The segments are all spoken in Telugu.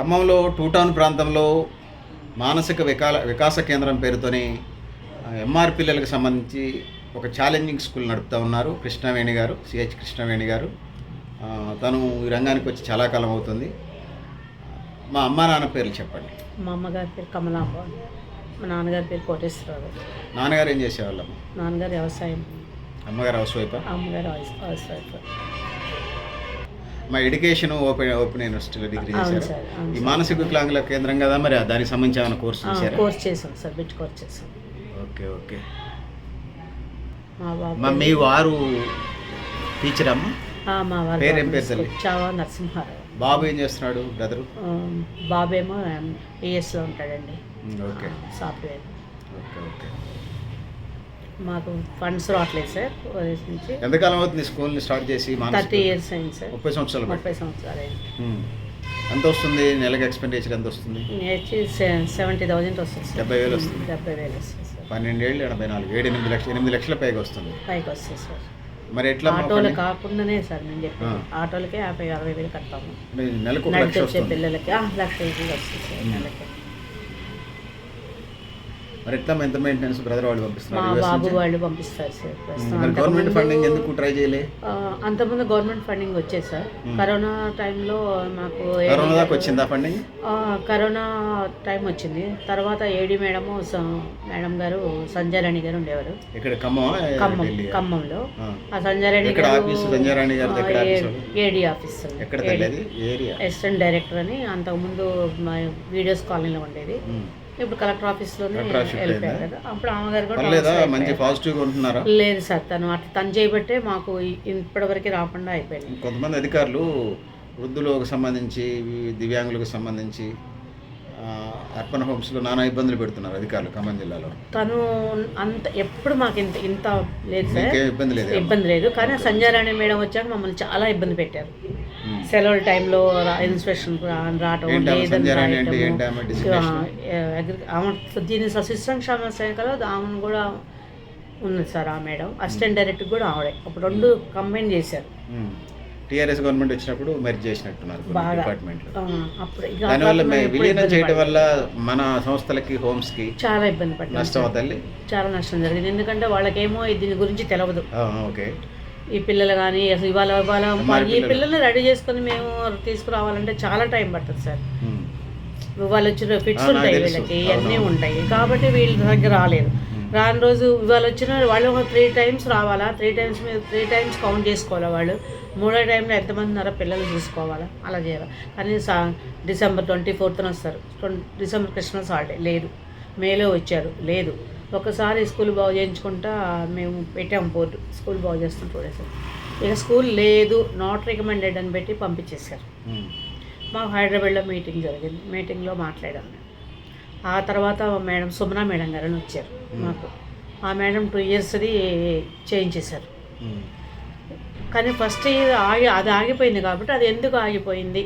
ఖమ్మంలో టూ టౌన్ ప్రాంతంలో మానసిక వికాల వికాస కేంద్రం పేరుతోని ఎంఆర్ పిల్లలకు సంబంధించి ఒక ఛాలెంజింగ్ స్కూల్ నడుపుతూ ఉన్నారు కృష్ణవేణి గారు సిహెచ్ కృష్ణవేణి గారు. తను ఈ రంగానికి వచ్చి చాలా కాలం అవుతుంది. మా అమ్మా నాన్న పేర్లు చెప్పండి. మా అమ్మగారి పేరు కమలాంబ మా నాన్నగారి పేరు కోటేశ్వరరావు నాన్నగారు ఏం చేసేవాళ్ళమ్మ? నాన్నగారు వ్యవసాయం. అమ్మగారు హౌస్ వైఫ్? అమ్మగారు హౌస్ వైఫ్. మా ఎడ్యుకేషన్ ఓపెన్ ఓపెన్ యూనివర్సిటీలో డిగ్రీ చేశారు. ఈ మానసిక వికలాంగుల కేంద్రం కదా మరి దానికి సంబంధించి ఏమైనా కోర్సు చేశారా? కోర్స్ చేసాం సార్ బిట్ కోర్స్ చేసాం ఓకే ఓకే. మా బాబు మా వారు టీచర్ అమ్మ? ఆ, మా వారి పేరేం పేరు తల్లి? చావా నరసింహారావు. బాబు ఏం చేస్తున్నాడు బ్రదరు? బాబేమో ఏఎస్లో ఉంటాడండి. ఓకే. సాఫ్ట్వేర్. Okay okay. మాకు ఫండ్స్ రావట్లేదు సార్ ఓఎస్ నుంచి ఎంతకాలం అవుతుంది స్కూల్ని స్టార్ట్ చేసి థర్టీ ఇయర్స్ అయింది సార్ ముప్పై సంవత్సరాలు ముప్పై సంవత్సరాలు అయింది. ఎంత వస్తుంది? నెలకి ఎక్స్పెండిచర్ ఎంత వస్తుంది? సెవెంటీ థౌజండ్ వస్తుంది సార్ డెబ్బై వేలు వస్తుంది. డెబ్బై వేలు వస్తుంది సార్ పన్నెండేళ్ళు ఎనభై నాలుగు ఏడు ఎనిమిది లక్షలు ఎనిమిది లక్షల పైకి వస్తుంది. పైకి వస్తుంది సార్ మరి ఎట్లా ఆటోలు? కాకుండానే సార్ నేను చెప్పాను. ఆటోలకే యాభై అరవై వేలు అంటే నెలకు లక్ష పిల్లలకి. లక్ష వస్తుంది సార్. నెలకి. మరి ఎట్లా ఎంత మెయింటెనెన్స్ బ్రదర్ వాళ్ళు మా పంపిస్తున్నారు బాబు? వాళ్ళు పంపిస్తారు సార్. ప్రస్తుతం గవర్నమెంట్ అంతకుముందు- ఫండింగ్ ఎందుకు ట్రై చేయలే? అంతకుముందు గవర్నమెంట్ ఫండింగ్ వచ్చేది సార్. ఉమ్. కరోనా టైంలో మాకు కరోనా దాకా గారు- వచ్చిందా ఫండింగ్ కరోనా టైం వచ్చింది. తర్వాత ఏడి మేడము స- మేడం గారు సంజయరాణి గారు ఉండేవారు. ఇక్కడ ఖమ్మం ఖమ్మం ఖమ్మంలో. ఆ. సంజయరాణి గారు office? Sanjayarani office? AD office. ఎక్కడ అసిస్టెంట్ డైరెక్టర్ అని అంతకుముందు వీడియోస్ కాలనీలో ఉండేది. ఇప్పుడు కలెక్టర్ ఆఫీస్లోనే వెళ్ళిపోయారు? కదా. అప్పుడు అమ్మగారు కూడా మంచి. పాజిటివ్గా ఉంటున్నారా? లేదు సార్ తను అట్లా తను చేయబట్టే మాకు ఇప్పటివరకు రాకుండా అయిపోయింది. కొంతమంది అధికారులు వృద్ధులకు సంబంధించి దివ్యాంగులకు సంబంధించి అర్పణ హోమ్స్లో నానా ఇబ్బందులు పెడుతున్నారు అధికారులు ఖమ్మం జిల్లాలో. తను అంత ఎప్పుడు మాకు ఇంత ఇంత లేదు ఇబ్బంది లేదు ఇబ్బంది లేదు. కానీ సంజయరాణి మేడం వచ్చాక మమ్మల్ని చాలా ఇబ్బంది పెట్టారు. సెలవుల టైంలో ఇన్స్పెక్షన్ రావటం లేదని దీని అసిస్టెంట్ శాఖలో ఆమెను కూడా ఉన్నది సార్ ఆ మేడం. అసిస్టెంట్ డైరెక్టర్ కూడా ఆవిడే. అప్పుడు రెండు కంబైన్ చేశారు. టీఆర్ఎస్ గవర్నమెంట్ వచ్చినప్పుడు మెర్జ్ చేసినట్టున్నారు ఇక దానివల్ల విలీనం చేయడం. వల్ల మన సంస్థలకి హోమ్స్కి చాలా ఇబ్బంది పడ్డాం నష్టం. తల్లి చాలా నష్టం జరిగింది. ఎందుకంటే వాళ్ళకేమో దీని గురించి తెలియదు ఓకే. ఈ పిల్లలు కానీ అసలు ఇవాళ ఇవాళ ఈ పిల్లలు. పిల్లల్ని రెడీ చేసుకొని మేము తీసుకురావాలంటే చాలా టైం పడుతుంది సార్. ఇవాళ వచ్చిన ఫిట్స్ ఉంటాయి. వీళ్ళకి ఇవన్నీ. ఉంటాయి. కాబట్టి వీళ్ళ దగ్గర రాలేదు. రాని రోజు ఇవాళ వచ్చిన వాళ్ళు ఒక త్రీ టైమ్స్ రావాలా? త్రీ టైమ్స్ మీద త్రీ టైమ్స్ కౌంట్ చేసుకోవాలా వాళ్ళు? మూడో టైంలో ఎంతమంది ఉన్నారో పిల్లలు చూసుకోవాలా? అలా చేయాలి కానీ సా డిసెంబర్ ట్వంటీ ఫోర్త్న వస్తారు. December Christmas holiday. లేదు. మేలో వచ్చారు. లేదు. ఒకసారి స్కూల్ బాగు చేయించుకుంటా మేము పెట్టాము బోర్డు. స్కూల్ బాగు చేస్తాం టూ డేస్ ఇక స్కూల్ లేదు నాట్ రికమెండెడ్ అని పెట్టి పంపించేశారు. మాకు హైదరాబాద్లో మీటింగ్ జరిగింది. మీటింగ్లో మాట్లాడాం మేము. ఆ తర్వాత మేడం సుమనా మేడం గారు అని వచ్చారు మాకు. ఆ మేడం టూ ఇయర్స్ది చేయించేశారు. కానీ ఫస్ట్ ఇయర్ ఆగి అది ఆగిపోయింది కాబట్టి అది ఎందుకు ఆగిపోయింది?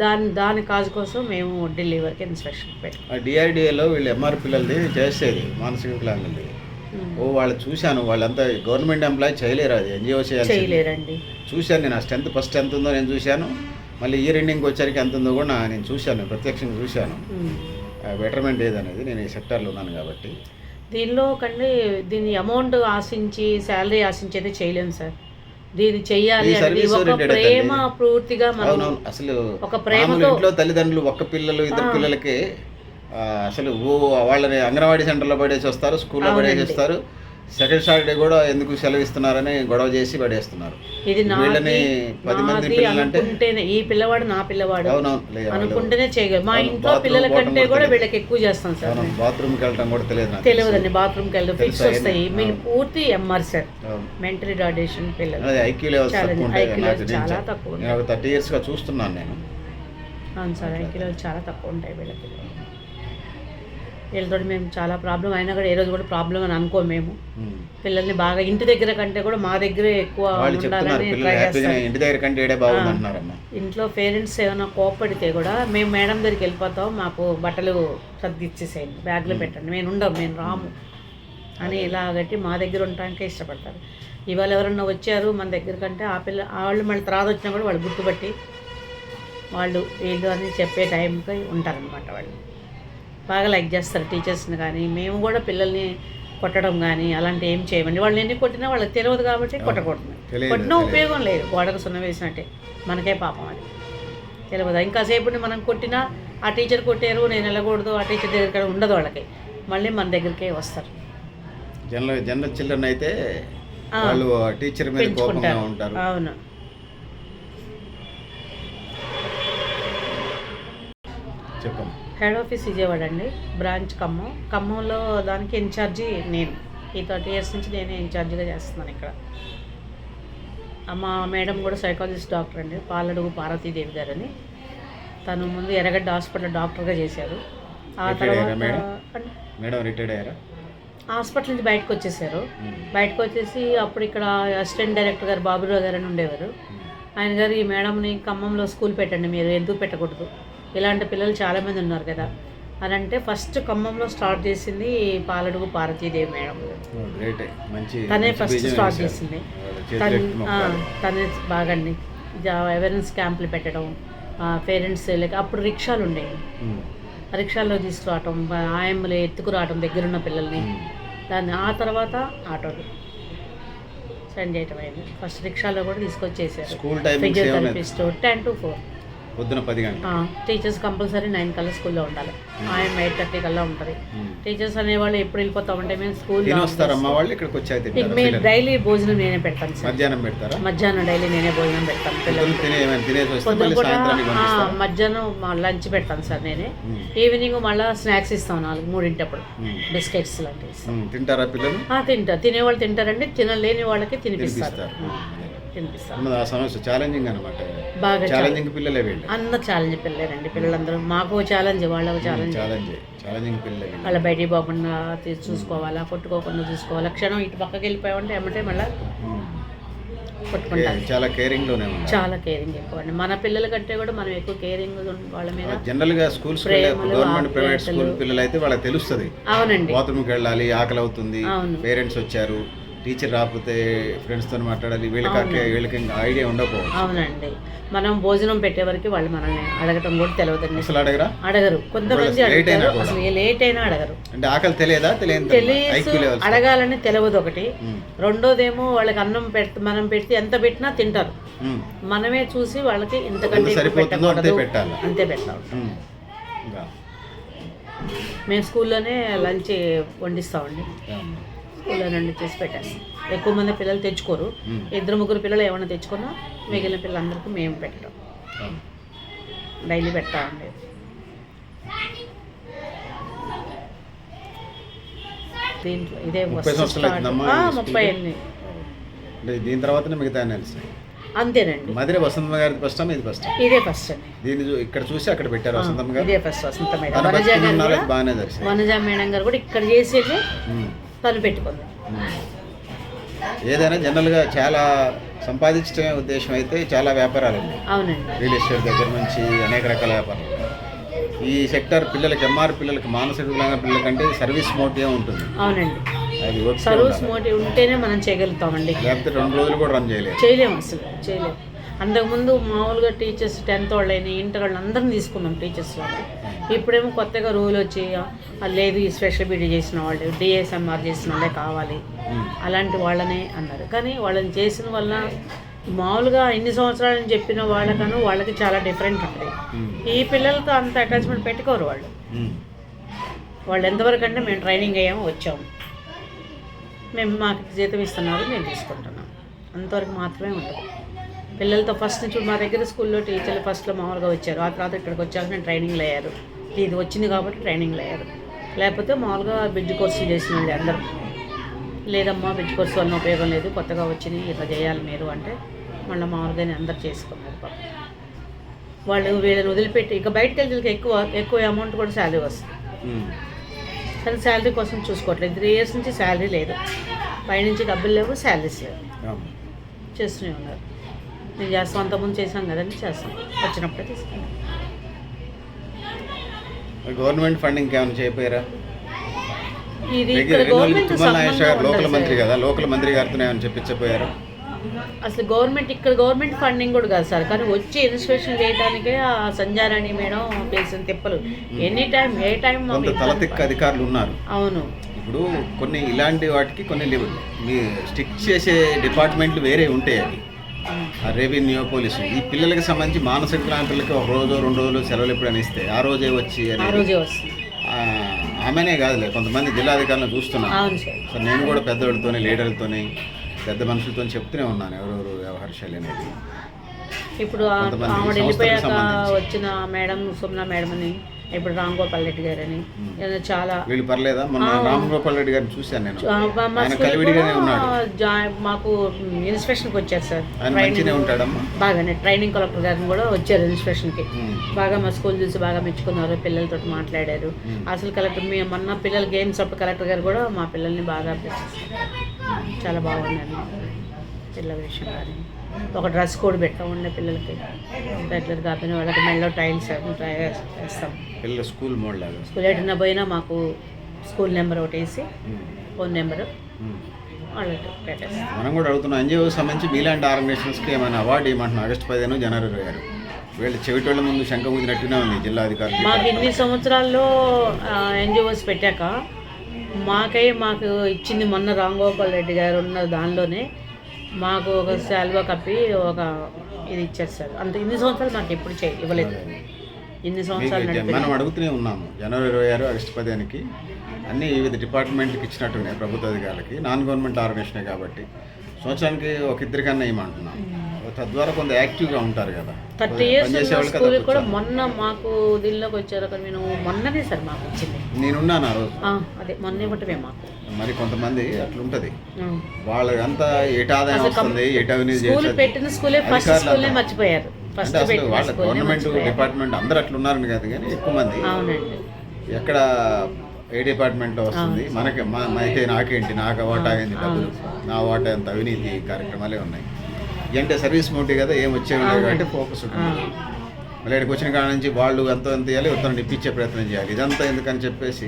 దాని దాని కాజు కోసం మేము ఢిల్లీ వరకు ఇన్స్పెక్షన్ పెట్టాం. డిఆర్డిఏలో వీళ్ళు ఎంఆర్ పిల్లలది చేసేది మానసిక వికలాంగులది ఓ వాళ్ళు చూశాను వాళ్ళంతా గవర్నమెంట్ ఎంప్లాయీ చేయలేరు అది ఎన్జిఓ చేయాలి చేయలేరండి. చూశాను నేను ఆ స్ట్రెంత్ ఫస్ట్ ఎంత ఉందో నేను చూశాను. మళ్ళీ ఇయర్ ఎండింగ్ వచ్చరికి ఎంత ఉందో కూడా నేను చూశాను ప్రత్యక్షంగా చూశాను. బెటర్మెంట్ ఏదనేది నేను ఈ సెక్టార్లో ఉన్నాను కాబట్టి. దీనిలో కంటే దీని అమౌంట్ ఆశించి శాలరీ ఆశించి అయితే చేయలేము సార్. దీన్ని చెయ్యాలి ఒక ప్రేమ. పూర్తిగా మనం అసలు ఒక ప్రేమతో- ఇంట్లో తల్లిదండ్రులు ఒక్క పిల్లలు ఇద్దరు. పిల్లలకి అసలు ఓ వాళ్ళని అంగన్వాడీ సెంటర్లో పడేసి వస్తారు స్కూల్లో పడేసి. వస్తారు సెకండ్ సాటర్డే కూడా ఎందుకు సెలవు ఇస్తున్నారని గొడవ చేసి పడేస్తున్నారు. ఇది వీళ్ళని పది మంది పిల్లలంటే ఈ పిల్లవాడు నా పిల్లవాడు. అనుకుంటేనే చేయగలరు మా ఇంట్లో పిల్లల కంటే కూడా. వీళ్ళకి ఎక్కువ చేస్తాం సార్. బాత్రూమ్కి వెళ్ళటం కూడా తెలియదు తెలియదండి బాత్రూమ్కి వెళ్తే ఫిక్స్ వస్తాయి? మీరు. పూర్తి ఎంఆర్ సార్. మెంటల్ రిటార్డేషన్ పిల్లలు. ఐక్యూ లెవెల్స్ చాలా తక్కువ థర్టీ ఇయర్స్గా చూస్తున్నాను నేను. అవును సార్ ఐక్యూ చాలా తక్కువ ఉంటాయి వీళ్ళకి. వీళ్ళతో మేము చాలా ప్రాబ్లం అయినా కూడా ఏ రోజు కూడా ప్రాబ్లం అని అనుకో మేము. పిల్లల్ని బాగా ఇంటి దగ్గర కంటే కూడా మా దగ్గరే ఎక్కువ ఉండాలని ట్రై ఇంట్లో పేరెంట్స్ ఏమైనా కోపడితే కూడా మేము మేడం దగ్గరికి వెళ్ళిపోతాం మాకు బట్టలు సర్ది ఇచ్చేసేయండి బ్యాగ్లో పెట్టండి మేము ఉండం మేము రాము అని ఇలా గట్టి మా దగ్గర ఉండటానికే ఇష్టపడతారు. ఇవాళ ఎవరన్నా వచ్చారు మన దగ్గర కంటే ఆ పిల్ల వాళ్ళు మళ్ళీ తర్వాత వచ్చినా కూడా వాళ్ళు గుర్తుపట్టి వాళ్ళు వీళ్ళు అని చెప్పే టైంకి ఉంటారనమాట వాళ్ళు. బాగా లైక్ చేస్తారు టీచర్స్ని కానీ. మేము కూడా పిల్లల్ని కొట్టడం కానీ అలాంటి ఏం చేయమండి. వాళ్ళు ఎన్ని కొట్టినా వాళ్ళకి తెలియదు కాబట్టి కొట్టకూడదు. కొట్టినా. ఉపయోగం లేదు. గోడకు సున్న వేసినట్టే. మనకే పాపం అది. తెలియదు? ఇంకాసేపు మనం కొట్టినా ఆ టీచర్ కొట్టారు నేను వెళ్ళకూడదు ఆ టీచర్ దగ్గర ఉండదు వాళ్ళకి. మళ్ళీ మన దగ్గరికే వస్తారు. జనరల్ జనరల్ చిల్డ్రన్ అయితే. వాళ్ళు టీచర్ మీద కోపంగా ఉంటారు. అవును చెప్పండి హెడ్ ఆఫీస్ విజయవాడ అండి బ్రాంచ్ ఖమ్మం. ఖమ్మంలో దానికి ఇన్ఛార్జి నేను. ఈ థర్టీ ఇయర్స్ నుంచి నేనే ఇన్ఛార్జిగా చేస్తున్నాను ఇక్కడ. మా మేడం కూడా సైకాలజిస్ట్ డాక్టర్ అండి పాలడుగు పార్వతీదేవి గారు అని తను ముందు ఎర్రగడ్డ హాస్పిటల్ డాక్టర్గా చేశారు. ఆ తర్వాత మేడం? రిటైర్డ్ అయ్యారా? హాస్పిటల్ నుంచి బయటకు వచ్చేసారు. ఉమ్. బయటకు వచ్చేసి అప్పుడు ఇక్కడ అసిస్టెంట్ డైరెక్టర్ గారు బాబురావు గారు అని ఉండేవారు. ఆయన గారు ఈ మేడంని ఖమ్మంలో స్కూల్ పెట్టండి మీరు ఎందుకు పెట్టకూడదు? ఇలాంటి పిల్లలు చాలామంది ఉన్నారు కదా. అని అంటే ఫస్ట్ ఖమ్మంలో స్టార్ట్ చేసింది పాలడుగు పార్వతీదేవి మేడం. తనే ఫస్ట్ స్టార్ట్. చేసింది. తను. తనే బాగండి అవేర్నెస్ క్యాంపులు పెట్టడం పేరెంట్స్ లేక అప్పుడు రిక్షాలు ఉండేవి. రిక్షాల్లో తీసుకురావటం ఆయమ్మలు ఎత్తుకురావటం దగ్గరున్న పిల్లల్ని. దాన్ని ఆ తర్వాత ఆటోలు సెండ్ చేయటం అయింది. ఫస్ట్ రిక్షాలో కూడా తీసుకొచ్చేసారు. ఫిజియోథెరపిస్ట్ టెన్ టు ఫోర్ పొద్దున పది గంటలు. టీచర్స్ కంపల్సరీ నైన్ కల్లా స్కూల్లో ఉండాలి. ఆయన ఎయిట్ థర్టీ కల్లా ఉంటుంది. టీచర్స్ అనేవాళ్ళు ఎప్పుడు వెళ్ళిపోతామంటే మేము స్కూల్ ఇక్కడికి వచ్చి మేము? డైలీ భోజనం నేనే పెడతాను సార్. మధ్యాహ్నం పెడతారా? మధ్యాహ్నం డైలీ నేనే భోజనం పెడతాను మధ్యాహ్నం లంచ్ పెడతాను సార్ నేనే. ఈవినింగ్ మళ్ళీ స్నాక్స్ ఇస్తాం నాలుగు మూడింటప్పుడు. బిస్కెట్స్ లాంటివి. తింటారా పిల్లలు? తింటారు తినేవాళ్ళు తింటారండి తినలేని వాళ్ళకి తినిపిస్తారు. ఆ సమస్య ఛాలెంజింగ్ అనమాట బాగా ఛాలెంజింగ్ పిల్లలే వీళ్ళు. అందరు ఛాలెంజ్ పిల్లలండి పిల్లలందరూ మాకు ఛాలెంజ్ వాళ్ళకు ఛాలెంజ్ ఛాలెంజ్ ఛాలెంజింగ్ పిల్లలే వీళ్ళు. బయటికి పోకుండా చూసుకోవాలా కొట్టుకోకుండా చూసుకోవాలా. క్షణం ఇటు పక్కకి వెళ్ళిపోయామంటే ఏమంటే మళ్ళీ చాలా కేరింగ్లోనే చాలా కేరింగ్ ఎక్కువ అండి. మన పిల్లల కంటే కూడా మనం ఎక్కువ కేరింగ్ వాళ్ళ మీద జనరల్గా స్కూల్స్ గవర్నమెంట్ ప్రైవేట్. స్కూల్ పిల్లలు అయితే వాళ్ళకి తెలుస్తుంది. అవునండి. బాత్రూమ్కి వెళ్ళాలి ఆకలి అవుతుంది. పేరెంట్స్ వచ్చారు. టీచర్ రాకపోతే ఫ్రెండ్స్తో మాట్లాడాలి వీళ్ళకి వీళ్ళకి ఇంకా ఐడియా ఉండకపోవచ్చు. అవునండి. మనం భోజనం పెట్టే వరకు వాళ్ళు మనల్ని అడగటం కూడా తెలియదండి అసలు అడగరా? అడగరు. కొంతమంది కూడా. అసలు ఏ లేట్ అయినా అడగరు. అంటే ఆకలి తెలియదా? తెలియదు అడగాలని తెలియదు ఒకటి. రెండోదేమో వాళ్ళకి అన్నం పెడితే మనం పెడితే ఎంత పెట్టినా తింటారు. మనమే చూసి వాళ్ళకి ఇంతకంటే అంతే పెట్టాలి. అంతే పెట్టాలి. మేము స్కూల్లోనే లంచ్ వండిస్తామండి. స్కూల్లో నుండి చేసి పెట్టేస్తాం. ఎక్కువ మంది పిల్లలు తెచ్చుకోరు. ఇద్దరు ముగ్గురు పిల్లలు ఏమైనా తెచ్చుకున్నా మిగిలిన పిల్లలందరికీ మేము పెట్టడం. డైలీ పెడతామండి దీంట్లో ఇదే ముప్పై అంటే దీని తర్వాతనే మిగతా అంతేనండి. మధుర వసంతమ్మ గారి ఫస్ట్ ఇది ఫస్ట్ ఇదే ఫస్ట్ దీన్ని ఇక్కడ చూసి అక్కడ పెట్టారు వసంతమ్మ గారు? ఇదే first Vasantha madam Vanaja madam గారు కూడా ఇక్కడ చేసేది పెట్టుకుంది. ఏదైనా జనరల్గా చాలా సంపాదించడమే ఉద్దేశం అయితే చాలా వ్యాపారాలు ఉన్నాయి. అవునండి. రియల్ ఎస్టేట్ దగ్గర నుంచి అనేక రకాల వ్యాపారాలు. ఈ సెక్టర్ పిల్లలకి ఎంఆర్ పిల్లలకి మానసిక వికలాంగ పిల్లలకంటే సర్వీస్ మోటివ్ ఉంటుంది. అవునండి. అది సర్వీస్. మోటివ్ ఉంటేనే మనం చేయగలుగుతామండి. లేకపోతే రెండు రోజులు కూడా రన్ చేయలేదు చేయలేము అసలు చేయలేము. అంతకుముందు మామూలుగా టీచర్స్ టెన్త్ వాళ్ళని ఇంటర్ వాళ్ళని అందరిని తీసుకున్నాం టీచర్స్ వాళ్ళు ఇప్పుడేమో కొత్తగా రూల్ వచ్చి లేదు ఈ స్పెషల్ బీడీ చేసిన వాళ్ళు డిఎస్ఎంఆర్ చేసిన వాళ్ళే కావాలి. అలాంటి వాళ్ళనే అన్నారు. కానీ వాళ్ళని చేసిన వల్ల మామూలుగా ఇన్ని సంవత్సరాలని చెప్పిన వాళ్ళకను వాళ్ళకి చాలా డిఫరెంట్ ఉంటుంది. ఈ పిల్లలతో అంత అటాచ్మెంట్ పెట్టుకోరు వాళ్ళు. వాళ్ళు ఎంతవరకు అంటే మేము ట్రైనింగ్ అయ్యాము వచ్చాము. మేము మాకు జీతం ఇస్తున్నారు మేము తీసుకుంటున్నాం. అంతవరకు మాత్రమే ఉంటుంది పిల్లలతో ఫస్ట్ నుంచి మా దగ్గర స్కూల్లో టీచర్లు ఫస్ట్లో మామూలుగా వచ్చారు. ఆ తర్వాత ఇక్కడికి వచ్చాక నేను ట్రైనింగ్లు అయ్యారు. ఇది వచ్చింది కాబట్టి ట్రైనింగ్లు అయ్యారు. లేకపోతే మామూలుగా బిడ్జ్ కోర్సులు చేసిన వాళ్ళు అందరూ. లేదమ్మా బిడ్జ్ కోర్సు వల్ల ఉపయోగం లేదు కొత్తగా వచ్చింది ఇట్లా చేయాలి మీరు అంటే మళ్ళీ మామూలుగానే అందరు చేసుకున్నారు పాపం. వాళ్ళు వీళ్ళని వదిలిపెట్టి ఇక బయటకు వెళ్తే ఎక్కువ ఎక్కువ అమౌంట్ కూడా శాలరీ వస్తుంది. కానీ శాలరీ కోసం చూసుకోవట్లేదు. త్రీ ఇయర్స్ నుంచి శాలరీ లేదు. పైనుంచి డబ్బులు లేవు శాలరీస్ లేవు. చేస్తూనే ఉన్నారు. నేను చేస్తాం అంతకుముందు చేసాం కదండి చేస్తాం. వచ్చినప్పుడే తీసుకుంటాం. గవర్నమెంట్ ఫండింగ్ ఏమైనా చేయపోయారా ఇది లోకల్ మంత్రి కదా లోకల్ మంత్రి గారితో ఏమైనా చెప్పించపోయారా అసలు గవర్నమెంట్ ఇక్కడ గవర్నమెంట్ ఫండింగ్ కూడా కాదు సార్ కానీ వచ్చి ఇన్స్పెక్షన్ చేయడానికే ఆ సంజారాణి మేడం పేసిన తిప్పలు. ఎనీ టైం ఏ టైం తలతిక్క అధికారులు ఉన్నారు. అవును. ఇప్పుడు కొన్ని ఇలాంటి వాటికి కొన్ని మీ స్టిక్ చేసే డిపార్ట్మెంట్లు వేరే ఉంటాయి అవి. రెవెన్యూ పోలీసు ఈ పిల్లలకి సంబంధించి మానసిక క్రాంతులకి ఒక రోజు రెండు రోజులు సెలవులు ఎప్పుడైనా ఇస్తే ఆ రోజే వచ్చి ఆమెనే కాదులే కొంతమంది జిల్లాధికారులను చూస్తున్నాను సో నేను కూడా పెద్దవాళ్ళతోని లీడర్లతోని పెద్ద మనుషులతో చెప్తూనే ఉన్నాను ఎవరెవరు వ్యవహార శైలి అనేది. ఇప్పుడు ఆవిడ వెళ్ళిపోయాక. వచ్చిన మేడం సుమ్నా మేడం అని ఇప్పుడు రామ్ గోపాల్ రెడ్డి గారని. చాలా వీళ్ళు పర్లేదా? మొన్న రామ్ గోపాల్ రెడ్డి గారిని చూశాను నేను. ఆయన కలివిడిగానే ఉన్నాడు. మాకు ఇన్స్పెక్షన్కి వచ్చారు సార్. ఆయన మంచిగానే ఉంటాడమ్మా. బాగానే ట్రైనింగ్ కలెక్టర్ గారిని కూడా వచ్చారు ఇన్స్పెక్షన్కి. బాగా మా స్కూల్ చూసి బాగా మెచ్చుకున్నారు పిల్లలతో మాట్లాడారు. అసలు కలెక్టర్ మీ మొన్న పిల్లల గేమ్స్ అప్పుడు కలెక్టర్ గారు కూడా మా పిల్లల్ని బాగా చాలా బాగున్నారు. పిల్లల విషయం కానీ. ఒక డ్రెస్ కోడ్ పెట్టాం ఉండే పిల్లలకి. రెగ్యులర్ కాకపోయినా వాళ్ళకి మెల్లో టైల్స్ వేస్తాం. పిల్లల స్కూల్ మోడ్ స్కూల్ ఎటున్న పోయినా మాకు స్కూల్ నెంబర్ ఒకటి వేసి. ఫోన్ నెంబరు మనం కూడా అడుగుతున్నాం ఎన్జిఓ సంబంధించి మీలాంటి ఆర్గనైజేషన్స్కి ఏమైనా అవార్డు ఇవ్వమంటున్నాం ఆగస్టు పదిహేను జనవరి ఇరవై ఆరు. వీళ్ళు చెవిటోళ్ళ ముందు శంఖ ఊదినట్టునే ఉంది జిల్లా అధికారులు. మాకు ఇన్ని సంవత్సరాల్లో ఎన్జిఓస్ పెట్టాక మాకై మాకు ఇచ్చింది మొన్న రామ్ గోపాల్ రెడ్డి గారు ఉన్న దానిలోనే మాకు ఒక శాల్వా కప్పి ఒక ఇది ఇచ్చారు సార్. అంత ఇన్ని సంవత్సరాలు మాకు ఎప్పుడు చేయ ఇవ్వలేదు. ఇన్ని సంవత్సరాలు మనం అడుగుతూనే ఉన్నాము జనవరి ఇరవై ఆరు ఆగస్టు పదిహేనుకి అన్ని వివిధ డిపార్ట్మెంట్కి ఇచ్చినట్టునే ప్రభుత్వ అధికారులకి నాన్ గవర్నమెంట్ ఆర్గనైజేషనే కాబట్టి సంవత్సరానికి ఒక ఇద్దరికన్నా ఇవ్వమంటున్నాం. తద్వారా కొంత యాక్టివ్గా ఉంటారు కదా. థర్టీ ఇయర్స్ స్కూల్ కూడా. మొన్న మాకు దీనిలోకి వచ్చారు అక్కడ నేను మొన్ననే సార్ మాకు వచ్చింది నేనున్నాను ఆ రోజు. అదే మొన్న ఇవ్వటమే మాకు. మరి కొంతమంది అట్లుంటది. వాళ్ళంతా ఏట ఆదాయం వస్తుంది ఏట అవినీతి స్కూల్ చేసేది. పెట్టిన స్కూలే ఫస్ట్ అధికారులు స్కూల్నే అంతా. మర్చిపోయారు. ఫస్ట్ అంటే అసలు పెట్టిన వాళ్ళ స్కూల్నే గవర్నమెంట్ డిపార్ట్మెంట్ అందరు అట్లున్నారని కాదు కానీ ఎక్కువ మంది అవునండి. ఎక్కడ ఏ డిపార్ట్మెంట్లో వస్తుంది? మనకి అయితే నాకేంటి? నాకు వాటా అయింది డబ్బులు. నా వాటా ఎంత? అవినీతి కార్యక్రమాలే ఉన్నాయి. అంటే సర్వీస్ మోటివ్ కదా ఏం వచ్చేవి కాబట్టి ఫోకస్ ఉంటుంది. మళ్ళీ ఇక్కడికి వచ్చిన కాడ నుంచి వాళ్ళు ఎంత ఎంత ఇవ్వాలి ఉత్తరం ఇప్పించే ప్రయత్నం చేయాలి. ఇదంతా ఎందుకని చెప్పేసి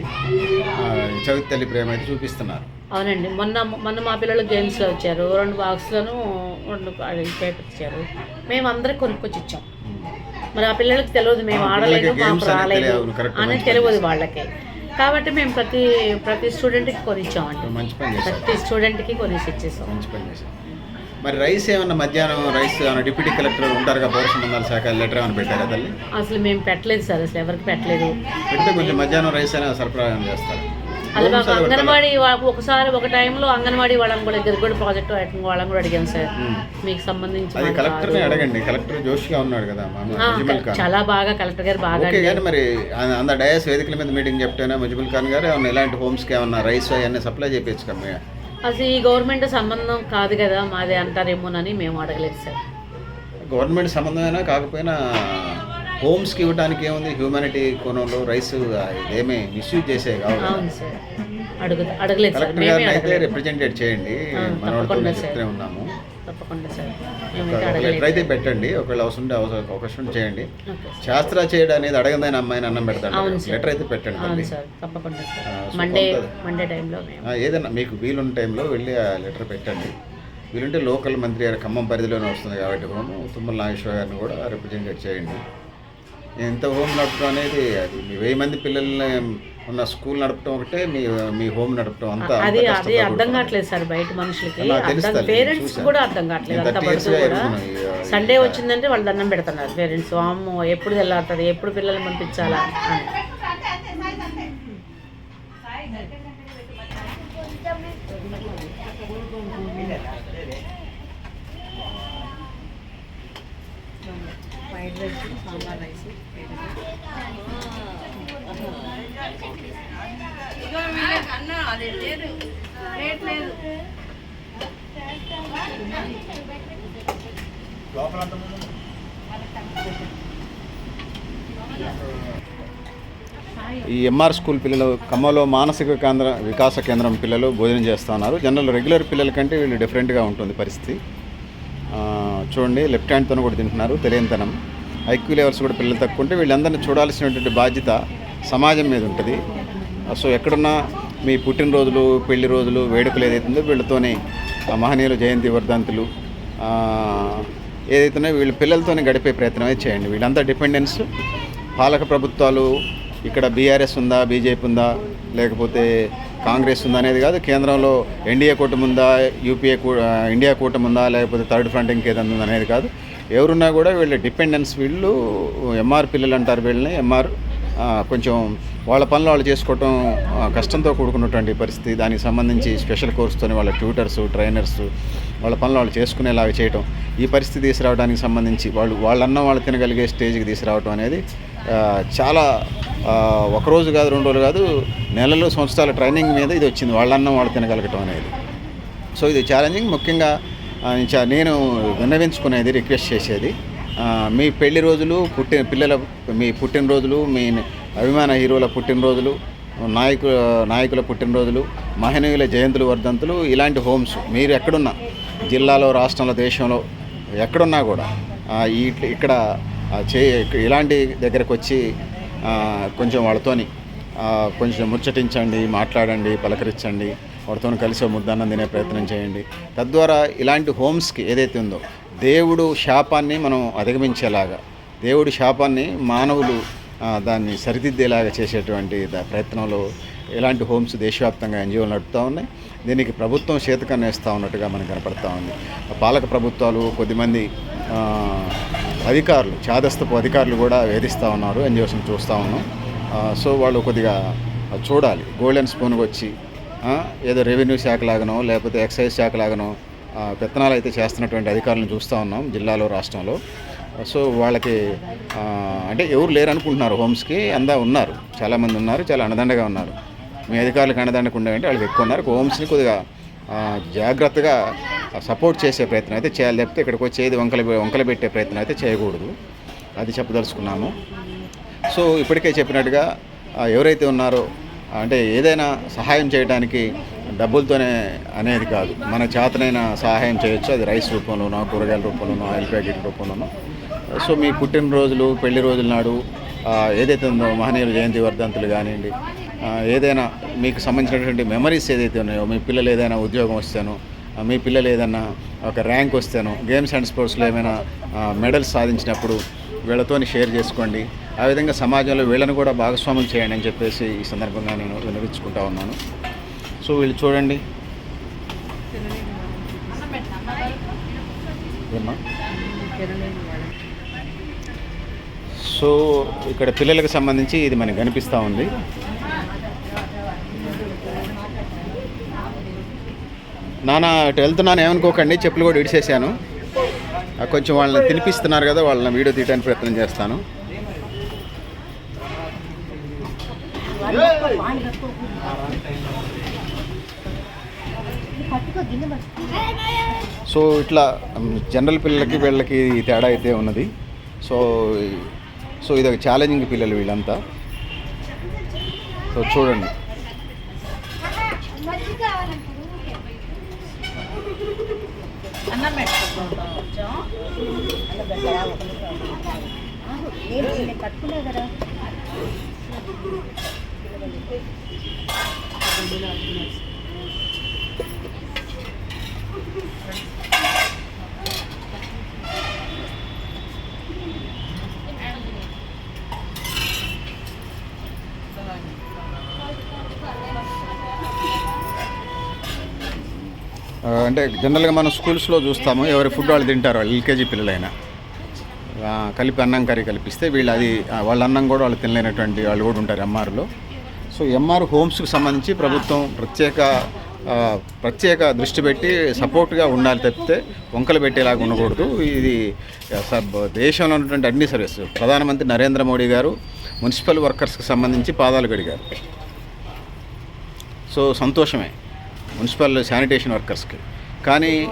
చవితి తల్లి ప్రేమ అయితే చూపిస్తున్నారు. అవునండి. మొన్న మొన్న మా పిల్లలు గేమ్స్లో వచ్చారు. రెండు బాక్స్లను రెండు పేపర్ ఇచ్చారు. మేము అందరికి కొనుక్కొచ్చి ఇచ్చాం. మరి ఆ పిల్లలకి తెలియదు మేము ఆడలేదు మాకు రాలేదు అనేది తెలియదు వాళ్ళకి. కాబట్టి మేము ప్రతి ప్రతి స్టూడెంట్కి కొనిచ్చామండి. ప్రతి స్టూడెంట్కి కొనేసి ఇచ్చేసాం. మంచి పని మరి రైస్ ఏమన్నా మధ్యాహ్నం రైస్ ఏమన్నా డిప్యూటీ కలెక్టర్ ఉంటారుగా పౌర సంబంధాల శాఖ లెటర్ ఏమైనా పెట్టారా తల్లి? అసలు మేము పెట్టలేదు సార్ అసలు ఎవరికి పెట్టలేదు. పెడితే కొంచెం మధ్యాహ్నం రైస్ అయినా సరఫరా చేస్తారు. అది మాకు అంగన్వాడీ ఒకసారి ఒక టైంలో అంగన్వాడీ వాళ్ళని కూడా గిరిగొడ ప్రాజెక్ట్ వాళ్ళని కూడా అడిగాం సార్. మీకు సంబంధించి కాదు. అడగండి. కలెక్టర్ జోష్గా ఉన్నాడు కదా చాలా బాగా కలెక్టర్ గారు బాగా మరి అంద డయాస్ వేదికల మీద మీటింగ్ చెప్తేనే ముజిబుల్ ఖాన్ గారు ఇలాంటి హోమ్స్కి ఏమన్నా రైస్ అవన్నీ సప్లై చేయించు కమ్మ అసలు ఈ గవర్నమెంట్ సంబంధం కాదు కదా మాది అంటారేమోనని మేము అడగలేదు సార్. గవర్నమెంట్ సంబంధమైనా కాకపోయినా హోమ్స్కి ఇవ్వడానికి ఏముంది? హ్యూమానిటీ కోణంలో రైస్ ఇదేమీ మిస్యూజ్ చేసే కావు అవును సార్. అడుగు అడగలేదు కలెక్టర్ గారిని అయితే రిప్రజెంటేట్ చేయండి. మన. ఉన్నాము. తప్పకుండా సార్. లెటర్ అయితే పెట్టండి ఒకవేళ అవసరం ఉంటే అవసరం అవకాశం చేయండి. Okay sir. శాస్త్ర చేయడం అనేది అడగదని అమ్మాయిని అన్నం సార్. లెటర్ అయితే పెట్టండి ఏదైనా మీకు వీలున్న టైంలో వెళ్ళి ఆ లెటర్ పెట్టండి. వీలుంటే లోకల్ మంత్రి గారి ఖమ్మం పరిధిలోనే వస్తుంది కాబట్టి హోమ్ తుమ్మల నాగేశ్వర గారిని కూడా రిప్రజెంటేట్ చేయండి. ఎంత హోమ్ నడపడం అనేది అది. మీ వెయ్యి మంది పిల్లల్ని ఉన్న స్కూల్ నడపడం ఒకటే మీ మీ హోమ్ నడపడం అంతా అది అది అర్థం. కావట్లేదు సార్ బయట మనుషులకి. పేరెంట్స్. కూడా అర్థం కావట్లేదు అంత 30 పడుతూ years గా కూడా సండే వచ్చిందంటే వాళ్ళు దండం పెడుతున్నారు పేరెంట్స్ అమ్మో ఎప్పుడు వెళ్ళాడుతుంది ఎప్పుడు పిల్లల్ని పంపించాలా? అని. ఫ్రైడ్ రైస్ సాంబార్ రైస్ ఈ ఎంఆర్ స్కూల్ పిల్లలు ఖమ్మంలో మానసిక కేంద్ర వికాస కేంద్రం పిల్లలు భోజనం చేస్తున్నారు జనరల్ రెగ్యులర్ పిల్లల కంటే వీళ్ళు డిఫరెంట్గా ఉంటుంది పరిస్థితి. చూడండి లెఫ్ట్ హ్యాండ్తో కూడా తింటున్నారు తెలియనితనం. ఐక్యూ లెవెల్స్ కూడా పిల్లలు తక్కువ ఉంటే వీళ్ళందరినీ చూడాల్సినటువంటి బాధ్యత సమాజం మీద ఉంటుంది. సో ఎక్కడున్నా మీ పుట్టినరోజులు పెళ్ళి రోజులు వేడుకలు ఏదైతుందో వీళ్ళతోనే మహనీయులు మహనీయుల జయంతి వర్ధంతులు ఏదైతున్నాయో వీళ్ళ పిల్లలతోనే గడిపే ప్రయత్నమే చేయండి. వీళ్ళంతా డిపెండెన్స్ పాలక ప్రభుత్వాలు ఇక్కడ బీఆర్ఎస్ ఉందా బీజేపీ ఉందా లేకపోతే కాంగ్రెస్ ఉందా అనేది కాదు కేంద్రంలో ఎన్డీఏ కూటమి ఉందా యూపీఏ కూ ఇండియా కూటమి ఉందా లేకపోతే థర్డ్ ఫ్రంట్ ఇంకేదన్నా ఉందా అనేది కాదు. ఎవరున్నా కూడా వీళ్ళ డిపెండెన్స్ వీళ్ళు ఎంఆర్ పిల్లలు అంటారు వీళ్ళని ఎంఆర్ కొంచెం వాళ్ళ పనులు వాళ్ళు చేసుకోవటం కష్టంతో కూడుకున్నటువంటి పరిస్థితి. దానికి సంబంధించి స్పెషల్ కోర్సుతోని వాళ్ళ ట్యూటర్స్ ట్రైనర్స్ వాళ్ళ పనులు వాళ్ళు చేసుకునేలాగా చేయటం. ఈ పరిస్థితి తీసుకురావడానికి సంబంధించి వాళ్ళు వాళ్ళన్న వాళ్ళు తినగలిగే స్టేజ్కి తీసుకురావటం అనేది చాలా ఒకరోజు కాదు రెండు రోజులు కాదు నెలలు సంవత్సరాల ట్రైనింగ్ మీద ఇది వచ్చింది. వాళ్ళన్న వాళ్ళు తినగలగటం అనేది. సో ఇది ఛాలెంజింగ్ ముఖ్యంగా నేను విన్నవించుకునేది రిక్వెస్ట్ చేసేది మీ పెళ్ళి రోజులు పుట్టిన పిల్లల మీ పుట్టినరోజులు మీ అభిమాన హీరోల పుట్టినరోజులు నాయకు నాయకుల పుట్టినరోజులు మహనీయుల జయంతులు వర్ధంతులు ఇలాంటి హోమ్స్ మీరు ఎక్కడున్నా జిల్లాలో రాష్ట్రంలో దేశంలో ఎక్కడున్నా కూడా ఇక్కడ చే ఇలాంటి దగ్గరకు వచ్చి కొంచెం వాళ్ళతోని కొంచెం ముచ్చటించండి మాట్లాడండి పలకరించండి వాడితో కలిసి ముద్దన్నం తినే ప్రయత్నం చేయండి. తద్వారా ఇలాంటి హోమ్స్కి ఏదైతే ఉందో దేవుడు శాపాన్ని మనం అధిగమించేలాగా దేవుడి శాపాన్ని మానవులు దాన్ని సరిదిద్దేలాగా చేసేటువంటి ద- ప్రయత్నంలో ఇలాంటి హోమ్స్ దేశవ్యాప్తంగా ఎన్జిఓలు నడుపుతూ ఉన్నాయి. దీనికి ప్రభుత్వం చేతకన్నేస్తూ ఉన్నట్టుగా మనకు కనపడతా ఉంది. పాలక ప్రభుత్వాలు కొద్దిమంది అధికారులు చాదస్తపు అధికారులు కూడా వేధిస్తూ ఉన్నారు ఎన్జిఓస్ని చూస్తూ ఉన్నాం. సో వాళ్ళు కొద్దిగా చూడాలి. గోల్డెన్ స్పూన్కి వచ్చి ఏదో రెవెన్యూ శాఖ లాగనో లేకపోతే ఎక్సైజ్ శాఖ లాగనో పెత్తనాలు అయితే చేస్తున్నటువంటి అధికారులను చూస్తూ ఉన్నాం జిల్లాలో రాష్ట్రంలో. సో వాళ్ళకి అంటే ఎవరు లేరు అనుకుంటున్నారు హోమ్స్కి అందా ఉన్నారు. చాలామంది ఉన్నారు చాలా అండదండగా ఉన్నారు. మీ అధికారులకు అండదండగా ఉండేవంటే వాళ్ళకి ఎక్కువ ఉన్నారు. హోమ్స్ని కొద్దిగా జాగ్రత్తగా సపోర్ట్ చేసే ప్రయత్నం అయితే చేయాలి. తప్పితే ఇక్కడికి వచ్చి ఏది వంకలు వంకలు పెట్టే ప్రయత్నం అయితే చేయకూడదు. అది చెప్పదలుచుకున్నాము. సో ఇప్పటికే చెప్పినట్టుగా ఎవరైతే ఉన్నారో అంటే ఏదైనా సహాయం చేయడానికి డబ్బులతోనే అనేది కాదు. మన చేతనైన సహాయం చేయొచ్చు. అది రైస్ రూపంలోనో కూరగాయల రూపంలోనో ఆయిల్ ప్యాకెట్ రూపంలోనో. సో మీ పుట్టినరోజులు పెళ్ళి రోజుల నాడు ఏదైతే ఉందో మహనీయుల జయంతి వర్ధంతులు కానివ్వండి ఏదైనా మీకు సంబంధించినటువంటి మెమరీస్ ఏదైతే ఉన్నాయో మీ పిల్లలు ఏదైనా ఉద్యోగం వస్తేనో మీ పిల్లలు ఏదైనా ఒక ర్యాంక్ వస్తేనో గేమ్స్ అండ్ స్పోర్ట్స్లో ఏమైనా మెడల్స్ సాధించినప్పుడు వీళ్ళతోని షేర్ చేసుకోండి. ఆ విధంగా సమాజంలో వీళ్ళని కూడా భాగస్వాములు చేయండి అని చెప్పేసి ఈ సందర్భంగా నేను వినిపించుకుంటా ఉన్నాను. సో వీళ్ళు చూడండి. సో ఇక్కడ పిల్లలకు సంబంధించి ఇది మనకి కనిపిస్తూ ఉంది. నానా ఇటు వెళ్తున్నాను ఏమనుకోకండి చెప్పులు కూడా ఇడిచేసాను కొంచెం వాళ్ళని తినిపిస్తున్నారు కదా వాళ్ళని వీడియో తీయడానికి ప్రయత్నం చేస్తాను. సో ఇట్లా జనరల్ పిల్లలకి వీళ్ళకి తేడా అయితే ఉన్నది. సో సో ఇది ఒక ఛాలెంజింగ్ పిల్లలు వీళ్ళంతా. సో చూడండి. కట్టుకున్నా కదా అంటే జనరల్గా మనం స్కూల్స్లో చూస్తాము ఎవరి ఫుడ్ వాళ్ళు తింటారు వాళ్ళు ఎల్కేజీ పిల్లలైనా. కలిపి అన్నం కర్రీ కలిపిస్తే వీళ్ళు అది వాళ్ళ అన్నం కూడా వాళ్ళు తినలేనటువంటి వాళ్ళు కూడా ఉంటారు ఎంఆర్లో సో ఎంఆర్ హోమ్స్కి సంబంధించి ప్రభుత్వం ప్రత్యేక ప్రత్యేక దృష్టి పెట్టి సపోర్ట్గా ఉండాలి తప్పితే వంకలు పెట్టేలాగా ఉండకూడదు. ఇది సబ్ దేశంలో ఉన్నటువంటి అన్ని సర్వీస్. ప్రధానమంత్రి నరేంద్ర మోడీ గారు మున్సిపల్ వర్కర్స్కి సంబంధించి పాదాలు కడిగారు. సో సంతోషమే మున్సిపల్ శానిటేషన్ వర్కర్స్కి. కానీ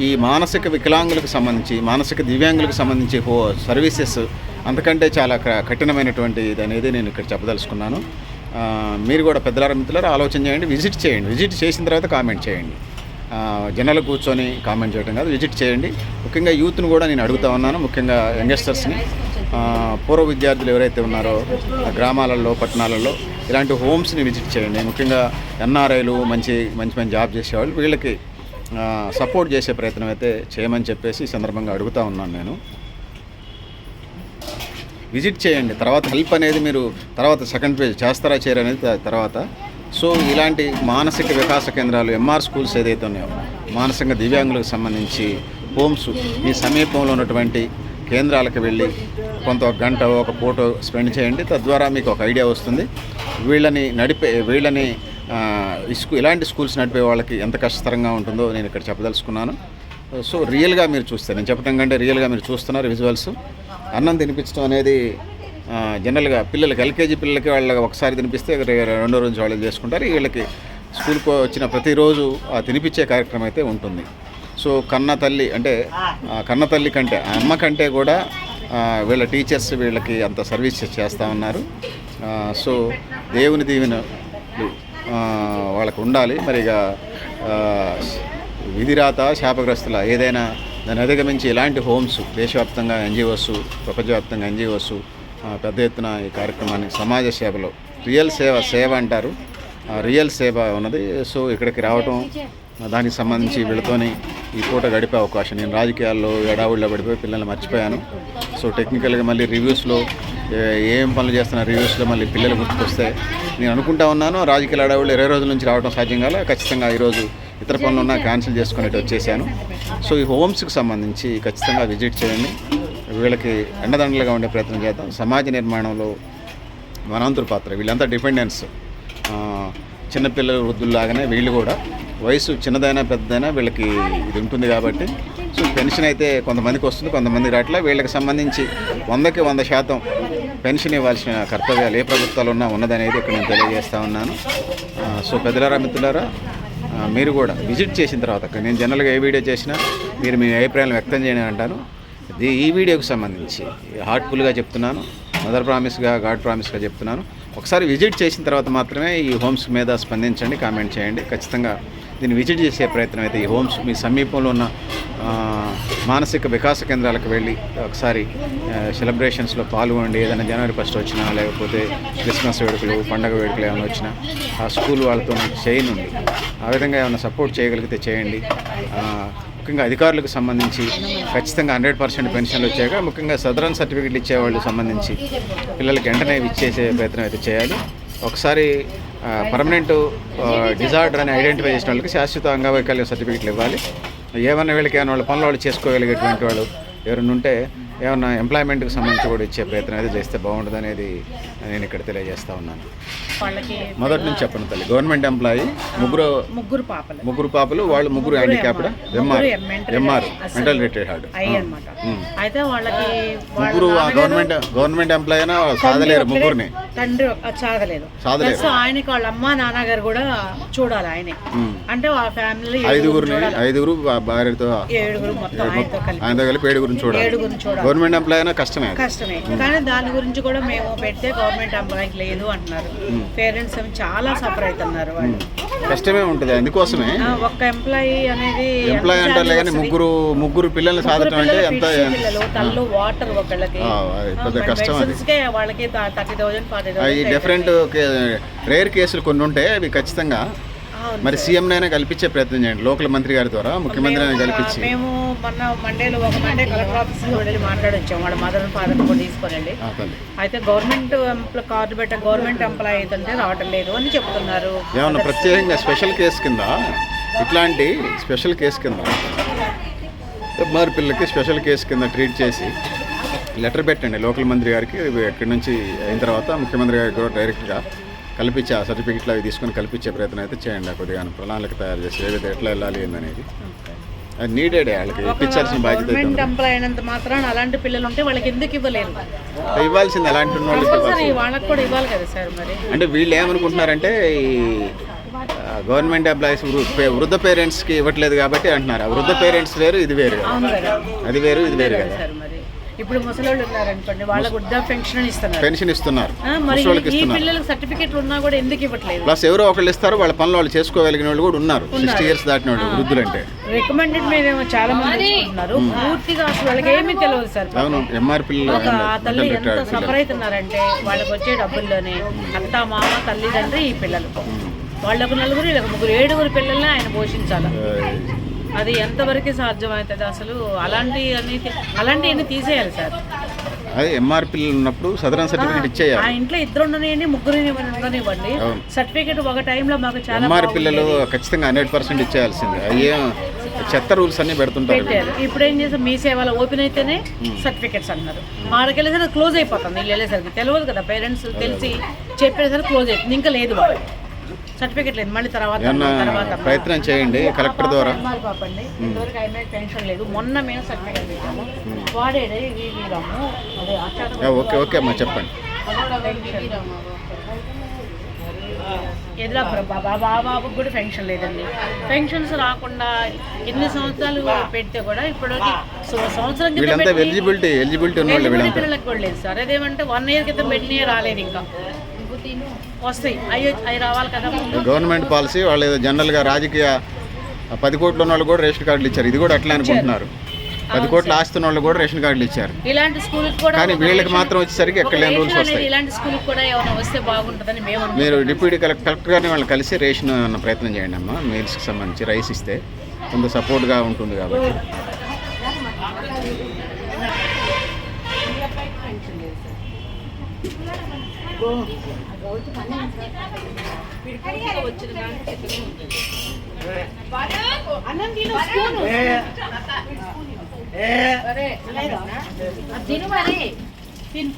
ఈ మానసిక వికలాంగులకు సంబంధించి మానసిక దివ్యాంగులకు సంబంధించి సర్వీసెస్ అంతకంటే చాలా క- కఠినమైనటువంటి ఇది అనేది నేను ఇక్కడ చెప్పదలుచుకున్నాను. మీరు కూడా పెద్దలారా మిత్రులారా ఆలోచన చేయండి విజిట్ చేయండి. విజిట్ చేసిన తర్వాత కామెంట్ చేయండి. ఆ, జనాలు కూర్చొని కామెంట్ చేయడం కాదు విజిట్ చేయండి. ముఖ్యంగా యూత్ను కూడా నేను అడుగుతా ఉన్నాను ముఖ్యంగా యంగ్స్టర్స్ని. పూర్వ విద్యార్థులు ఎవరైతే ఉన్నారో గ్రామాలలో పట్టణాలలో ఇలాంటి హోమ్స్ని విజిట్ చేయండి. ముఖ్యంగా ఎన్ఆర్ఐలు మంచి మంచి మంచి జాబ్ చేసేవాళ్ళు వీళ్ళకి సపోర్ట్ చేసే ప్రయత్నం అయితే చేయమని చెప్పేసి ఈ సందర్భంగా అడుగుతా ఉన్నాను నేను. విజిట్ చేయండి. తర్వాత హెల్ప్ అనేది మీరు తర్వాత సెకండ్ పేజ్ చేస్తారా చేయరు అనేది తర్వాత. సో ఇలాంటి మానసిక వికాస కేంద్రాలు ఎంఆర్ స్కూల్స్ ఏదైతే ఉన్నాయో మానసిక దివ్యాంగులకు సంబంధించి హోమ్స్ మీ సమీపంలో ఉన్నటువంటి కేంద్రాలకు వెళ్ళి కొంత ఒక గంట ఒక ఫోటో స్పెండ్ చేయండి. తద్వారా మీకు ఒక ఐడియా వస్తుంది. వీళ్ళని నడిపే వీళ్ళని ఆ, స్కూ ఇలాంటి స్కూల్స్ నడిపే వాళ్ళకి ఎంత కష్టతరంగా ఉంటుందో నేను ఇక్కడ చెప్పదలుచుకున్నాను. సో రియల్గా మీరు చూస్తే నేను చెప్పడం కంటే రియల్గా మీరు చూస్తున్నారు విజువల్స్ అన్నం తినిపించడం అనేది జనరల్గా పిల్లలకి ఎల్కేజీ పిల్లలకి వాళ్ళకి ఒకసారి తినిపిస్తే రెండో రోజు వాళ్ళు చేసుకుంటారు వీళ్ళకి స్కూల్కి వచ్చిన ప్రతిరోజు ఆ తినిపించే కార్యక్రమం అయితే ఉంటుంది. సో కన్న తల్లి అంటే ఆ కన్న తల్లి కంటే ఆ అమ్మ కంటే కూడా వీళ్ళ టీచర్స్ వీళ్ళకి అంత సర్వీస్ చేస్తూ ఉన్నారు. సో దేవుని దీవెన వాళ్ళకు ఉండాలి. మరి ఇక విధిరాత శాపగ్రస్తుల ఏదైనా దాన్ని అధిగమించి ఇలాంటి హోమ్స్ దేశవ్యాప్తంగా ఎన్జిఓస్ ప్రపంచవ్యాప్తంగా ఎన్జిఓస్ పెద్ద ఎత్తున ఈ కార్యక్రమాన్ని సమాజ సేవలో రియల్ సేవ సేవ అంటారు. ఆ రియల్ సేవ ఉన్నది. సో ఇక్కడికి రావటం దానికి సంబంధించి వీళ్ళతోని ఈ పూట గడిపే అవకాశం. నేను రాజకీయాల్లో ఎడావుల్లో పడిపోయి పిల్లల్ని మర్చిపోయాను. సో టెక్నికల్గా మళ్ళీ రివ్యూస్లో ఏం పనులు చేస్తున్న రివ్యూస్లో మళ్ళీ పిల్లలు గుర్తుకొస్తే నేను అనుకుంటా ఉన్నాను రాజకీయ అడవులు ఇరవై రోజుల నుంచి రావడం సాధ్యం కాలే. ఖచ్చితంగా ఈరోజు ఇతర పనులు ఉన్నా క్యాన్సిల్ చేసుకునేట్టు వచ్చేసాను. సో ఈ హోమ్స్కి సంబంధించి ఖచ్చితంగా విజిట్ చేయండి. వీళ్ళకి ఎండదండలుగా ఉండే ప్రయత్నం చేద్దాం. సమాజ నిర్మాణంలో వనాంతుల పాత్ర వీళ్ళంతా డిపెండెన్స్ చిన్నపిల్లల వృద్ధుల్లాగానే వీళ్ళు కూడా. వయసు చిన్నదైనా పెద్దదైనా వీళ్ళకి ఇది ఉంటుంది కాబట్టి. సో పెన్షన్ అయితే కొంతమందికి వస్తుంది కొంతమంది రావట్లే. వీళ్ళకి సంబంధించి వందకి వంద శాతం పెన్షన్ ఇవ్వాల్సిన కర్తవ్యాలు ఏ ప్రభుత్వాలు ఉన్నా ఉన్నదనేది ఇక్కడ నేను తెలియజేస్తా ఉన్నాను. సో పెద్దలారా మిత్రులారా మీరు కూడా విజిట్ చేసిన తర్వాత నేను జనరల్గా ఏ వీడియో చేసినా మీరు మీ అభిప్రాయాలు వ్యక్తం చేయని అంటాను. ఇది ఈ వీడియోకి సంబంధించి హార్ట్ఫుల్గా చెప్తున్నాను మదర్ ప్రామిస్గా గాడ్ ప్రామిస్గా చెప్తున్నాను. ఒకసారి విజిట్ చేసిన తర్వాత మాత్రమే ఈ హోమ్స్ మీద స్పందించండి కామెంట్ చేయండి. ఖచ్చితంగా దీన్ని విజిట్ చేసే ప్రయత్నం అయితే ఈ హోమ్స్ మీ సమీపంలో ఉన్న మానసిక వికాస కేంద్రాలకు వెళ్ళి ఒకసారి సెలబ్రేషన్స్లో పాల్గొనండి. ఏదైనా జనవరి ఫస్ట్ వచ్చినా లేకపోతే క్రిస్మస్ వేడుకలు పండగ వేడుకలు ఏమైనా వచ్చినా ఆ స్కూల్ వాళ్ళతో చేయనుండి. ఆ విధంగా ఏమైనా సపోర్ట్ చేయగలిగితే చేయండి. ముఖ్యంగా అధికారులకు సంబంధించి ఖచ్చితంగా హండ్రెడ్ పర్సెంట్ పెన్షన్లు వచ్చాక ముఖ్యంగా సదరన్ సర్టిఫికెట్లు ఇచ్చేవాళ్ళు సంబంధించి పిల్లలకి వెంటనే ఇచ్చేసే ప్రయత్నం అయితే చేయాలి. ఒకసారి పర్మనెంట్ డిజార్డర్ అని ఐడెంటిఫై చేసిన వాళ్ళకి శాశ్వత అంగవైకల్య సర్టిఫికెట్లు ఇవ్వాలి. ఏమన్నా వీళ్ళకి ఏమైనా వాళ్ళ పనులు వాళ్ళు చేసుకోగలిగేటువంటి వాళ్ళు ఎవరైనా ఉంటే ఏమన్నా ఎంప్లాయ్మెంట్కి సంబంధించి కూడా ఇచ్చే ప్రయత్నం అయితే చేస్తే బాగుంటుంది అనేది నేను ఇక్కడ తెలియజేస్తా ఉన్నాను. మొదటి నుంచి చెప్పండి తల్లి గవర్నమెంట్ ఎంప్లాయీ ముగ్గురు ముగ్గురు పాపలు. ముగ్గురు పాపలు వాళ్ళు ముగ్గురు హ్యాండిక్యాప్డ్ ఎంఆర్ మెంటల్ రిటైర్డ్ అయితే వాళ్ళకి వాళ్ళ ముగ్గురు గవర్నమెంట్ గవర్నమెంట్ ఎంప్లాయీ అయినా సాధలేరు ముగ్గురిని. తండ్రి సాధలేరు. ప్లస్ ఆయనకి వాళ్ళ అమ్మ నాన్నగారు కూడా చూడాలి ఆయనే. ఉమ్. అంటే వాళ్ళ ఫ్యామిలీ ఐదుగురు భా- భార్యతో ఏడుగురు మొత్తం ఆయనతో కలిపి. ఆయనతో కలిపి ఏడుగురిని చూడాలి. ఏడుగురిని చూడాలి. గవర్నమెంట్ ఎంప్లాయీ అయినా కష్టమే కష్టమే. కానీ దాని గురించి కూడా మేము పెడితే గవర్నమెంట్ ఎంప్లాయీకి లేదు అంటున్నారు. పేరెంట్స్ చాలా సఫర్ అవుతున్నారు వాళ్ళు. కష్టమే ఉంటుంది అందుకోసమే ఒక్క ఎంప్లాయీ అనేది ఎంప్లాయీ ఎంత అంటారులే కానీ ముగ్గురు ముగ్గురు పిల్లల్ని సాధటం అంటే ఎంత తల్లు వాటర్ ఒకళ్ళకి. పెద్ద కష్టం వాళ్ళకి thirty thousand forty different rare కేసులు కొన్ని ఉంటాయి అవి ఖచ్చితంగా మరి సీఎం నైనా కల్పించే ప్రయత్నం చేయండి. లోకల్ మంత్రి గారి ద్వారా ముఖ్యమంత్రి కల్పించి. మేము మొన్న మండేలో ఒక మండే కలెక్టర్ ఆఫీస్కి వెళ్ళి మాట్లాడొచ్చాం. వాళ్ళ మదర్ ఫాదర్ కూడా తల్లి అయితే గవర్నమెంట్ కార్డు పెట్ట గవర్నమెంట్ ఎంప్లాయీ అయితే రావటం లేదు అని చెప్తున్నారు. ఏమన్నా ప్రత్యేకంగా స్పెషల్ కేసు కింద? ఇట్లాంటి స్పెషల్ కేసు కింద ఎంఆర్ పిల్లలకి స్పెషల్ కేసు కింద ట్రీట్ చేసి లెటర్ పెట్టండి. లోకల్ మంత్రి గారికి ఎక్కడి నుంచి అయిన తర్వాత ముఖ్యమంత్రి గారికి కూడా డైరెక్ట్గా కల్పించి ఆ సర్టిఫికెట్లు అవి తీసుకొని కల్పించే ప్రయత్నం అయితే చేయండి. ఆ కొద్దిగా ప్రణాళిక తయారు చేసి ఏ విధంగా ఎట్లా వెళ్ళాలి ఏందనేది. అది నీడెడ్ వాళ్ళకి ఇప్పించాల్సిన బాధ్యత గవర్నమెంట్ ఉంది. ఎంప్లాయీ అయినంత మాత్రం అలాంటి పిల్లలు ఉంటే వాళ్ళకి ఎందుకు ఇవ్వలేరు? ఇవ్వాల్సింది ఉన్న వాళ్ళకి వాళ్ళకి కూడా ఇవ్వాలి కదా సార్ మరి? అంటే వీళ్ళు ఏమనుకుంటున్నారంటే ఈ గవర్నమెంట్ ఎంప్లాయీస్ వృద్ధ పేరెంట్స్కి ఇవ్వట్లేదు కాబట్టి అంటున్నారు. ఆ వృద్ధ పేరెంట్స్ వేరు ఇది వేరు అది వేరు ఇది వేరు కదా ఇప్పుడు ముసలోళ్ళు ఉన్నారనుకోండి వాళ్ళకు వృద్ధా పెన్షన్ ఇస్తున్నారు. పెన్షన్ ఇస్తున్నారు. ఆ, మరి ఈ పిల్లలకు సర్టిఫికెట్లు ఉన్నా కూడా ఎందుకు ఇవ్వట్లేదు? ప్లస్ ఎవరో ఒకళ్ళు ఇస్తారు వాళ్ళ పనులు వాళ్ళు చేసుకోగలిగిన వాళ్ళు కూడా ఉన్నారు. సిక్స్టీ ఇయర్స్ దాటిన వాళ్ళు వృద్ధులంటే. రికమెండెడ్ మీదేమో చాలా మంది తీసుకుంటున్నారు పూర్తిగా అసలు వాళ్ళకి ఏమీ తెలియదు సార్. అవును ఎంఆర్ పిల్లలు ఆ తల్లి ఎంత సఫర్ అవుతున్నారంటే వాళ్ళకి వచ్చే డబ్బుల్లోనే అత్త మామ తల్లిదండ్రి ఈ పిల్లలు. వాళ్ళకు నలుగురు వీళ్ళకి ముగ్గురు ఏడుగురు పిల్లల్ని ఆయన పోషించాలి. అది ఎంతవరకు సాధ్యమవుతుంది అసలు? అలాంటి అన్ని అలాంటివన్నీ తీసేయాలి సార్. అదే ఎంఆర్ పిల్లలు ఉన్నప్పుడు సదరన్ సర్టిఫికేట్ ఆ ఇచ్చేయాలి. ఇంట్లో ఇద్దరు ఉండనివ్వండి ముగ్గురు ఉండనివ్వండి. సర్టిఫికేట్ ఒక టైంలో మాకు చాలా ఎంఆర్ బాగుండేది. పిల్లలు ఖచ్చితంగా హండ్రెడ్ పర్సెంట్ ఇచ్చేయాల్సింది. అయ్యే చెత్త రూల్స్ అన్ని పెడుతుంటారు ఇప్పుడు ఏం చేస్తాం మీ సేవలో ఓపెన్ అయితేనే సర్టిఫికెట్స్ అన్నారు. ఆడికి వెళ్ళేసరికి క్లోజ్ అయిపోతుంది. వీళ్ళు వెళ్ళేసరికి. తెలియదు కదా పేరెంట్స్ తెలిసి చెప్పేసరికి క్లోజ్ అవుతుంది ఇంకా లేదు వాడు సర్టిఫికెట్ లేదు. మళ్ళీ తర్వాత ప్రయత్నం చేయండి కలెక్టర్ ద్వారా. ఎంఆర్ పాప అండి ఇంతవరకు ఐమే పెన్షన్ లేదు. మొన్న మేము సర్టిఫికెట్ పెట్టాము. వాడేడే వీరము అదే ఓకే ఓకే అమ్మా చెప్పండి. ఎదురాపురం బాబా బాబాకు కూడా పెన్షన్ లేదండి. పెన్షన్స్ రాకుండా ఎన్ని సంవత్సరాలు పెడితే కూడా ఇప్పుడు సంవత్సరం ఎలిజిబిలిటీ ఎలిజిబిలిటీ పిల్లలకు కూడా లేదు సార్. అదేమంటే వన్ ఇయర్ క్రితం పెట్టినవి రాలేదు ఇంకా. వస్తాయి. అవి అవి రావాలి కదా ముందు. గవర్నమెంట్ పాలసీ వాళ్ళు ఏదో జనరల్గా రాజకీయ పది కోట్ల ఉన్న వాళ్ళు కూడా రేషన్ కార్డులు ఇచ్చారు. ఇది కూడా అట్లా అనుకుంటున్నారు. పది కోట్ల ఆస్తి ఉన్న వాళ్ళు కూడా రేషన్ కార్డులు ఇచ్చారు. ఇలాంటి స్కూల్కి కూడా కానీ వీళ్ళకి మాత్రం వచ్చేసరికి ఎక్కడ లేని రూల్స్ వస్తాయి. ఇలాంటి స్కూల్కి కూడా ఏమైనా వస్తే బాగుంటుందని మేము మీరు. డిప్యూటీ కలెక్టర్ కలెక్టర్ గారిని వాళ్ళు కలిసి రేషన్ అన్న ప్రయత్నం చేయండి అమ్మా. మీల్స్కి సంబంధించి రైస్ ఇస్తే కొంత సపోర్ట్గా ఉంటుంది కాబట్టి. అన్నం తిను, స్పూను. తిను మరి. తిను.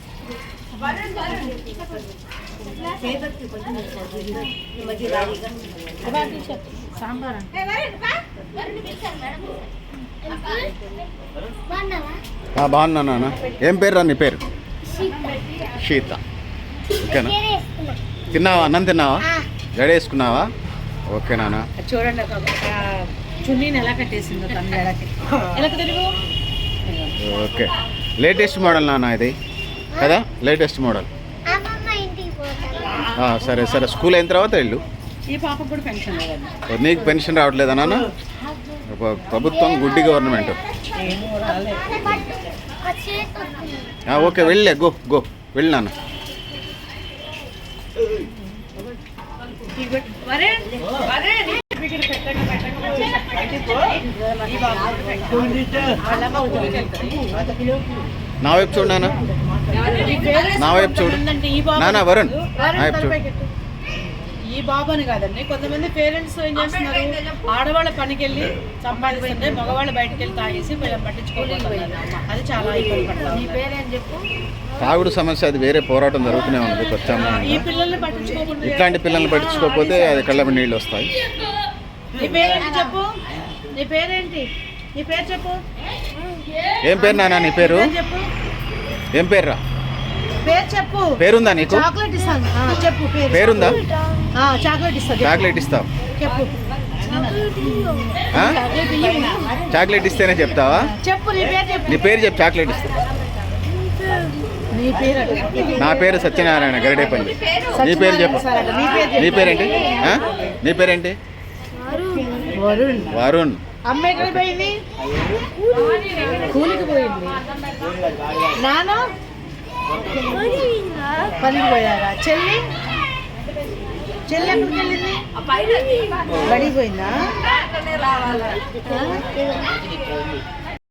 సాంబార్ బాగున్నా నాన్న ఏం పేరు రా నీ పేరు షీత ఓకేనా? తిన్నావా? అన్నం తిన్నావా? జడ వేసుకున్నావా ఓకే నాన్న. చూడండి చున్నీని ఎలా కట్టేసిందో ఓకే. లేటెస్ట్ మోడల్ నాన్న ఇది. కదా? Latest model. సరే సరే. స్కూల్ అయిన తర్వాత వెళ్ళు. ఈ పాపకు కూడా పెన్షన్ లేదండి నీకు పెన్షన్ రావట్లేదా నాన్న? ప్ర- ప్రభుత్వం గుడ్డి గవర్నమెంట్. ఓకే వెళ్ళే గో గో వెళ్ళి నాన్న వరే వరే ఇక్కడ పెట్టండి పెట్టండి ఈ బాబు వాళ్ళమ్మ ఊరికి వెళ్తుంది. నా వైపు చూడు నాన్న నా వైపు చూడు. నాన్న, వరుణ్. వరుణ్ నా వైపు చూడు. ఈ బాబు అని కాదండి కొంతమంది పేరెంట్స్ ఏం చేస్తున్నారు ఆడవాళ్ళ పనికి వెళ్ళి సంపాదిస్తుంటే మగవాళ్ళు బయటకు వెళ్ళి తాగేసి పట్టించుకోలేదు అది చాలా ఇబ్బంది పడతాం చెప్పు తాగుడు సమస్య అది వేరే పోరాటం జరుగుతూనే ఉంది పట్టించుకోకుండా ఇట్లాంటి పిల్లల్ని పట్టించుకోకపోతే అది కళ్ళ నీళ్ళు వస్తాయి. ఏం పేరు నాన్న నీ పేరు? ఏం పేరు రా చెప్పు. పేరుందా నీకు? చాక్లెట్ ఇస్తాను చెప్పు పేరుందా? చాక్లెట్ ఇస్తా. చాక్లెట్ ఇస్తావు. చెప్పు? చాక్లెట్ ఇస్తేనే చెప్తావా? చెప్పు నీ పేరు చెప్పు. నీ పేరు చెప్పు చాక్లెట్ ఇస్తా. నీ పేరు సత్యనారాయణ గరిడేపల్లి నీ పేరు చెప్పు. నీ పేరు చెప్పు. నీ పేరేంటి? నీ పేరేంటి? వరుణ్. వరుణ్. అమ్మ ఎక్కడ పోయింది? కూలికి పోయింది. నాన్న? పనికి పోయారా? చెల్లి? చెల్లి ఎక్కడికి వెళ్ళింది? బడికి పోయిందా?